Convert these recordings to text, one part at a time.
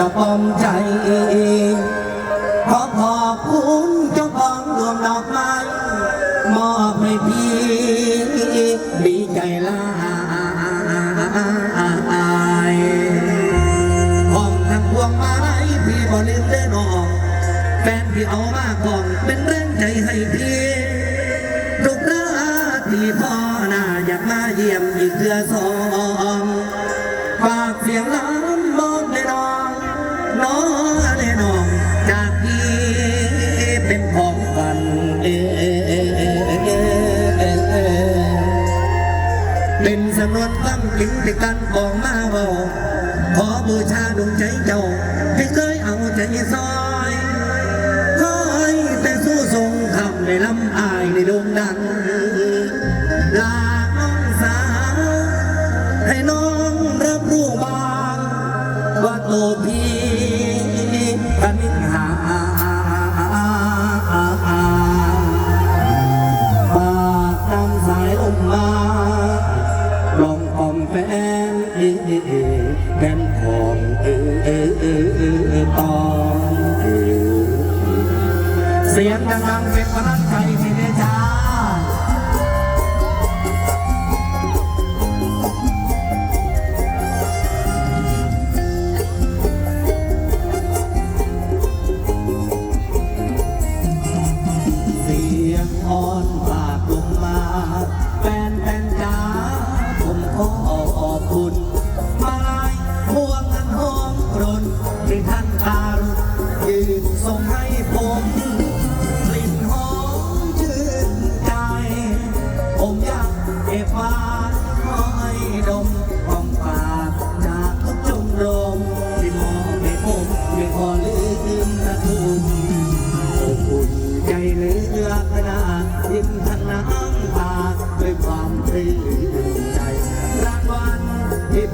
เพื่อนดอกปอมใจขอขอบคุณเจ้าของดวงดอกไม้มอบให้พี่ดีใจลายหองทั้งพวงมาลัยพี่บ่ลืมเด้นองแฟนพี่เอามาก่อนเป็นแรงใจให้พี่ทุกราที่พ่อหน้าอยากมาเยี่ยมอีกเดือสองฝากเสียงล้ำ สำนวนตั้งถึงติกันบอกมาเบาขอบูชาดวงใจเจ้าที่เคยเอาใจซ้อ น้ำหอมเออเออเออเออปองเสียงดังๆเป็นพระ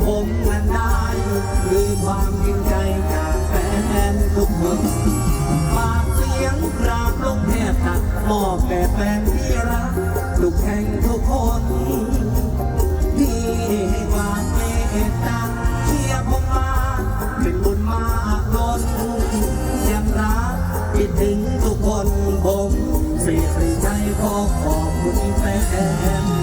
ผมนั้นได้คือความจริงใจจากแฟนทุกคนฝากเสียงกราบลงแทบตัดมอบแด่แฟนที่รักทุกแห่งทุกคนที่ให้ความเมตตาเชียร์ผมมาเป็นบุญมากล้นยังรักคิดถึงทุกคนผมเสิริใจขอขอบคุณแฟน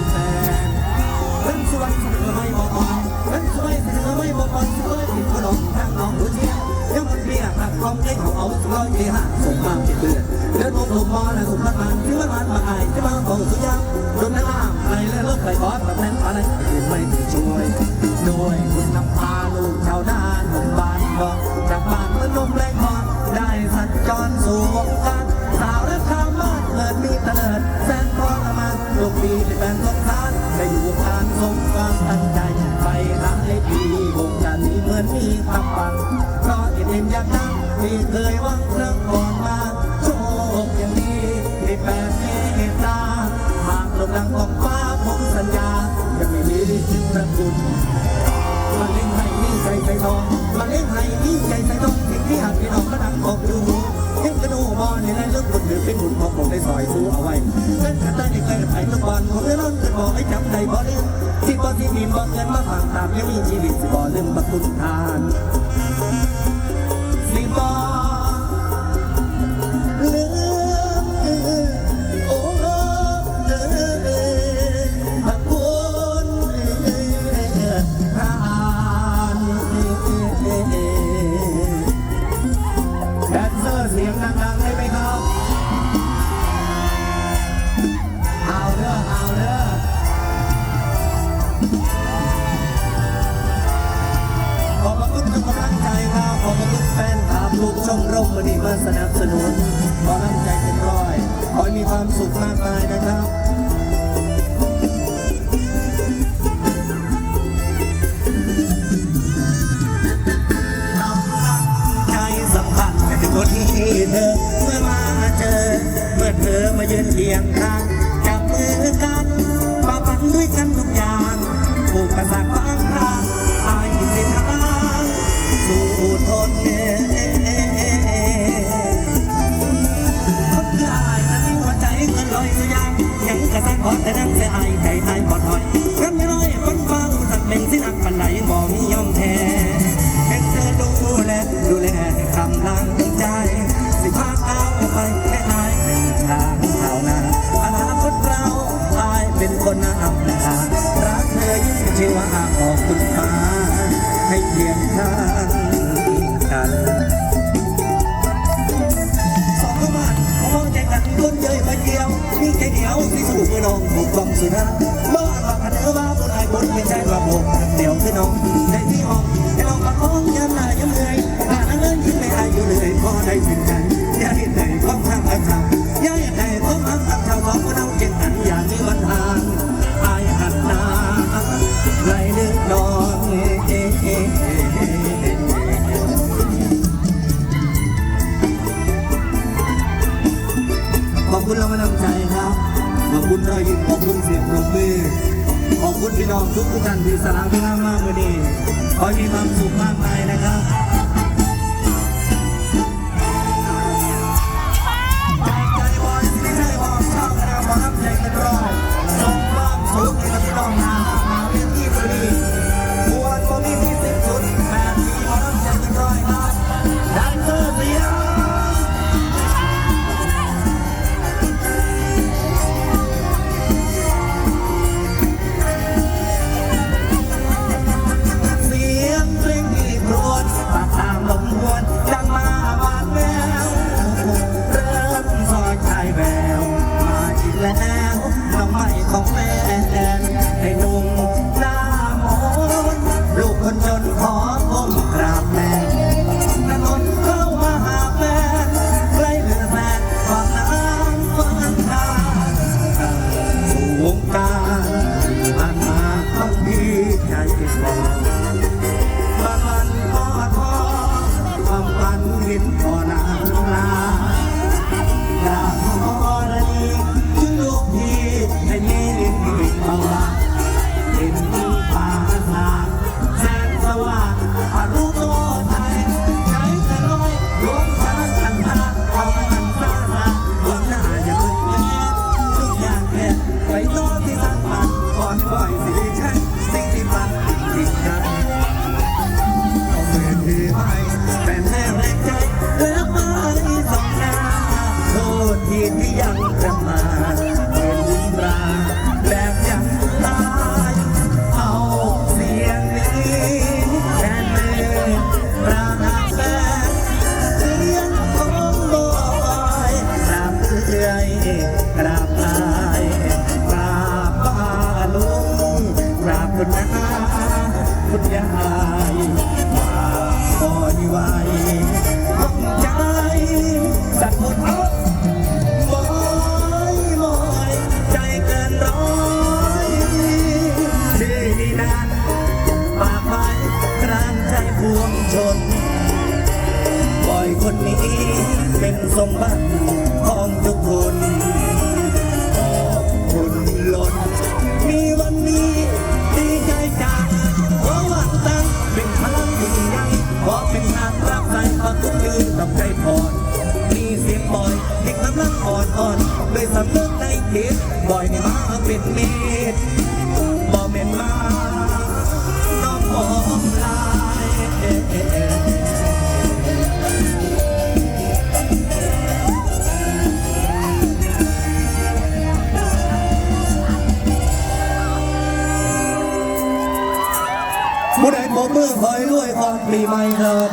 ำให้เขาเอาสุราเกหะสมมาเกลือเดินมองลงมอแล้วสมบัติมันคือมันมัน ทองมาเลี้ยงให้มีใจใส่ทองสิ่งที่หักพี่น้องก็ดังออกดูเห็นกระดูบอลในไรเลือกคนถือเป็นหุ่นของผมได้ซอยสู้เอาไว้เส้นกันได้ใกล้ๆไปทุกบอลผมได้ร้อนขึ้นบอกไอ้จำได้บอลืมที่บอลที่มีบอลเงินมาฝากตามยังมีชีวิตสิบอลลืมประคุณทาน นคลับทุกชมรมวันนี้มาสนับสนุน ขอกำลังใจเป็นร้อย ขอให้มีความสุขมากมายนะครับใจสัมพันธ์กับคนที่เธอ เมื่อมาเจอ เมื่อเธอมายืนเคียงข้างจับมือกันฝ่าฟันด้วยกันทุกอย่างผูกประสานความรักอายสิทาง แทงขอแต่นั่งเสียไอไก่ไทยบอดหอย Yeah. ้องทุกท่านที่สลามพี่น้ามากวันนี้ขอมีความสุขมากมายนะครับ ดีที่ยังจะมาเรื่อุญราแบบยังตายเอาเสียงนี้แทนเมปราณาแสงเสียงของบอยกราบเอื้อยกราบอายกราบป้าลุงกราบคุณแม่คุณยายกาบอยไว้ คนนี้เป็นสมบัติของทุกคนขอบคุณล้นมีวันนี้ดีใจจังราะวังตั้งเป็นพลังยิ่งใหญ่เพรเป็นทางรับใจคอามทุกมืนกับใจพอดมีเสียงบ่อยเด็กกำลังอ่อนอ่อนเลยสำนึกในคิดบ่อยในมาเป็นเมตบ่เม็นมาน้องมองลาย ผู้ใดโบมือคอยด้วยความปีใหม่เถิด